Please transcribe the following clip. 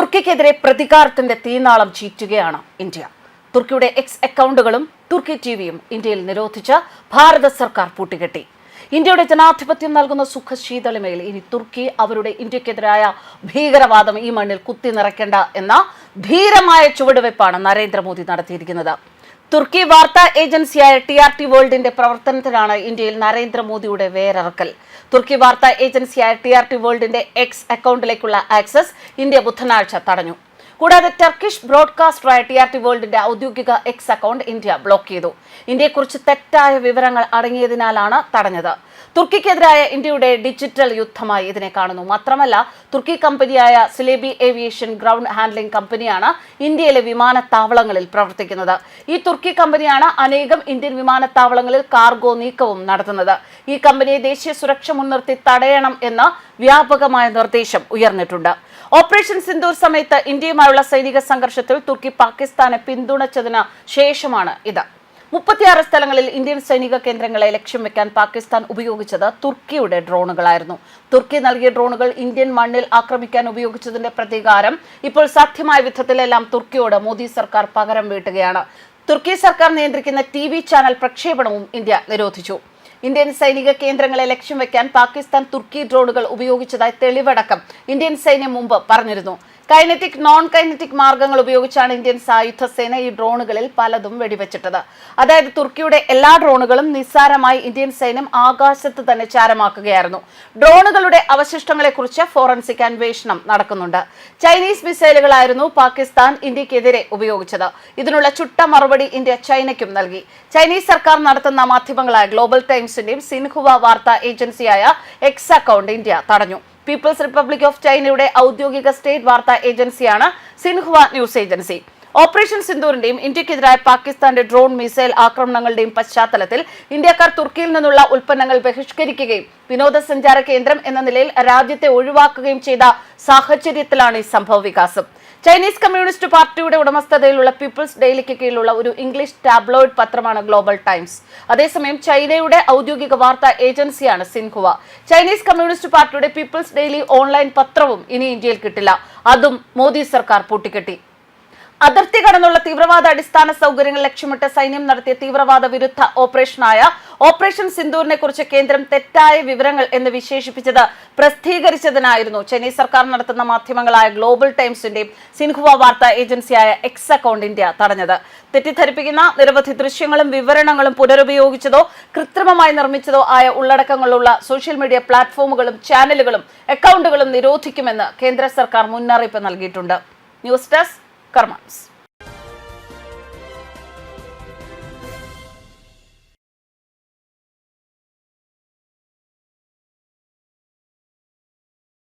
തുർക്കിക്കെതിരെ പ്രതികാരത്തിന്റെ തീനാളം ചീറ്റുകയാണ് India. തുർക്കിയുടെ X അക്കൗണ്ടുകളും തുർക്കി ടിവിയും ഇന്ത്യയിൽ നിരോധിച്ച ഭാരത സർക്കാർ പൂട്ടിക്കെട്ടി. ഇന്ത്യയുടെ ജനാധിപത്യം നൽകുന്ന സുഖശീതളിമയിൽ ഇനി തുർക്കി അവരുടെ ഇന്ത്യക്കെതിരായ ഭീകരവാദം ഈ മണ്ണിൽ കുത്തി നിറയ്ക്കേണ്ട എന്ന ധീരമായ ചുവടുവെപ്പാണ് നരേന്ദ്രമോദി നടത്തിയിരിക്കുന്നത്. തുർക്കി വാർത്താ ഏജൻസിയായ ടി ആർ ടി വേൾഡിന്റെ പ്രവർത്തനത്തിലാണ് ഇന്ത്യയിൽ നരേന്ദ്രമോദിയുടെ വേറിറക്കൽ തുർക്കി വാർത്താ ഏജൻസിയായ ടി ആർ ടി വേൾഡിന്റെ എക്സ് അക്കൗണ്ടിലേക്കുള്ള ആക്സസ് ഇന്ത്യ ബുധനാഴ്ച തടഞ്ഞു. കൂടാതെ ടർക്കിഷ് ബ്രോഡ്കാസ്റ്ററായ ടി ആർ ടി വേൾഡിന്റെ ഔദ്യോഗിക എക്സ് അക്കൗണ്ട് ഇന്ത്യ ബ്ലോക്ക് ചെയ്തു. ഇന്ത്യയെക്കുറിച്ച് തെറ്റായ വിവരങ്ങൾ അടങ്ങിയതിനാലാണ് തടഞ്ഞത്. തുർക്കിക്കെതിരായ ഇന്ത്യയുടെ ഡിജിറ്റൽ യുദ്ധമായി ഇതിനെ കാണുന്നു. മാത്രമല്ല തുർക്കി കമ്പനിയായ സിലേബി ഏവിയേഷൻ ഗ്രൗണ്ട് ഹാൻഡ്ലിംഗ് കമ്പനിയാണ് ഇന്ത്യയിലെ വിമാനത്താവളങ്ങളിൽ പ്രവർത്തിക്കുന്നത്. ഈ തുർക്കി കമ്പനിയാണ് അനേകം ഇന്ത്യൻ വിമാനത്താവളങ്ങളിൽ കാർഗോ നീക്കവും നടത്തുന്നത്. ഈ കമ്പനിയെ ദേശീയ സുരക്ഷ മുൻനിർത്തി തടയണം എന്ന വ്യാപകമായ നിർദ്ദേശം ഉയർന്നിട്ടുണ്ട്. ഓപ്പറേഷൻ സിന്ദൂർ സമയത്ത് ഇന്ത്യയുമായുള്ള സൈനിക സംഘർഷത്തിൽ തുർക്കി പാകിസ്ഥാനെ പിന്തുണച്ചതിന് ശേഷമാണ് ഇത്. മുപ്പത്തിയാറ് സ്ഥലങ്ങളിൽ ഇന്ത്യൻ സൈനിക കേന്ദ്രങ്ങളെ ലക്ഷ്യം വെക്കാൻ പാകിസ്ഥാൻ ഉപയോഗിച്ചത് തുർക്കിയുടെ ഡ്രോണുകളായിരുന്നു. തുർക്കി നൽകിയ ഡ്രോണുകൾ ഇന്ത്യൻ മണ്ണിൽ ആക്രമിക്കാൻ ഉപയോഗിച്ചതിന്റെ പ്രതികാരം ഇപ്പോൾ സാധ്യമായ വിധത്തിലെല്ലാം തുർക്കിയോട് മോദി സർക്കാർ പകരം വീട്ടുകയാണ്. തുർക്കി സർക്കാർ നിയന്ത്രിക്കുന്ന ടി ചാനൽ പ്രക്ഷേപണവും ഇന്ത്യ നിരോധിച്ചു. ഇന്ത്യൻ സൈനിക കേന്ദ്രങ്ങളെ ലക്ഷ്യം വെക്കാൻ പാകിസ്ഥാൻ തുർക്കി ഡ്രോണുകൾ ഉപയോഗിച്ചതായി തെളിവടക്കം ഇന്ത്യൻ സൈന്യം മുമ്പ് പറഞ്ഞിരുന്നു. കൈനറ്റിക് നോൺ കൈനറ്റിക് മാർഗങ്ങൾ ഉപയോഗിച്ചാണ് ഇന്ത്യൻ സായുധ സേന ഈ ഡ്രോണുകളിൽ പലതും വെടിവെച്ചിട്ടത്. അതായത് തുർക്കിയുടെ എല്ലാ ഡ്രോണുകളും നിസ്സാരമായി ഇന്ത്യൻ സൈന്യം ആകാശത്ത് തന്നെ ചാരമാക്കുകയായിരുന്നു. ഡ്രോണുകളുടെ അവശിഷ്ടങ്ങളെക്കുറിച്ച് ഫോറൻസിക് അന്വേഷണം നടക്കുന്നുണ്ട്. ചൈനീസ് മിസൈലുകളായിരുന്നു പാകിസ്ഥാൻ ഇന്ത്യക്കെതിരെ ഉപയോഗിച്ചത്. ഇതിനുള്ള ചുട്ട മറുപടി ഇന്ത്യ ചൈനയ്ക്കും നൽകി. ചൈനീസ് സർക്കാർ നടത്തുന്ന മാധ്യമങ്ങളായ ഗ്ലോബൽ ടൈംസിന്റെയും സിൻഹുവ വാർത്താ ഏജൻസിയായ എക്സ് അക്കൗണ്ട് ഇന്ത്യ തടഞ്ഞു. പീപ്പിൾസ് റിപ്പബ്ലിക് ഓഫ് ചൈനയുടെ ഔദ്യോഗിക സ്റ്റേറ്റ് വാർത്താ ഏജൻസിയാണ് സിൻഹുവ ന്യൂസ് ഏജൻസി ഓപ്പറേഷൻ സിന്ദൂറിന്റെയും ഇന്ത്യക്കെതിരായ പാകിസ്ഥാന്റെ ഡ്രോൺ മിസൈൽ ആക്രമണങ്ങളുടെയും പശ്ചാത്തലത്തിൽ ഇന്ത്യക്കാർ തുർക്കിയിൽ നിന്നുള്ള ഉൽപ്പന്നങ്ങൾ ബഹിഷ്കരിക്കുകയും വിനോദസഞ്ചാര കേന്ദ്രം എന്ന നിലയിൽ രാജ്യത്തെ ഒഴിവാക്കുകയും ചെയ്ത സാഹചര്യത്തിലാണ് ഈ സംഭവ വികാസം. ചൈനീസ് കമ്മ്യൂണിസ്റ്റ് പാർട്ടിയുടെ ഉടമസ്ഥതയിലുള്ള പീപ്പിൾസ് ഡെയിലിക്ക് കീഴിലുള്ള ഒരു ഇംഗ്ലീഷ് ടാബ്ലോയിഡ് പത്രമാണ് ഗ്ലോബൽ ടൈംസ്. അതേസമയം ചൈനയുടെ ഔദ്യോഗിക വാർത്താ ഏജൻസിയാണ് സിൻഹുവ. ചൈനീസ് കമ്മ്യൂണിസ്റ്റ് പാർട്ടിയുടെ പീപ്പിൾസ് ഡെയിലി ഓൺലൈൻ പത്രവും ഇനി ഇന്ത്യയിൽ കിട്ടില്ല. അതും മോദി സർക്കാർ പൂട്ടിക്കെട്ടി. അതിർത്തി കടന്നുള്ള തീവ്രവാദ അടിസ്ഥാന സൗകര്യങ്ങൾ ലക്ഷ്യമിട്ട് സൈന്യം നടത്തിയ തീവ്രവാദ വിരുദ്ധ ഓപ്പറേഷനായ ഓപ്പറേഷൻ സിന്ദൂറിനെ കുറിച്ച് കേന്ദ്രം തെറ്റായ വിവരങ്ങൾ എന്ന് വിശേഷിപ്പിച്ചത് പ്രസിദ്ധീകരിച്ചതിനായിരുന്നു. ചൈനീസ് സർക്കാർ നടത്തുന്ന മാധ്യമങ്ങളായ ഗ്ലോബൽ ടൈംസിന്റെയും സിൻഹുവ വാർത്താ ഏജൻസിയായ എക്സ് അക്കൗണ്ട് ഇന്ത്യ തടഞ്ഞത്. തെറ്റിദ്ധരിപ്പിക്കുന്ന നിരവധി ദൃശ്യങ്ങളും വിവരണങ്ങളും പുനരുപയോഗിച്ചതോ കൃത്രിമമായി നിർമ്മിച്ചതോ ആയ ഉള്ളടക്കങ്ങളുള്ള സോഷ്യൽ മീഡിയ പ്ലാറ്റ്ഫോമുകളും ചാനലുകളും അക്കൗണ്ടുകളും നിരോധിക്കുമെന്ന് കേന്ദ്ര സർക്കാർ മുന്നറിയിപ്പ് നൽകിയിട്ടുണ്ട്. News desk కర్మాన్స్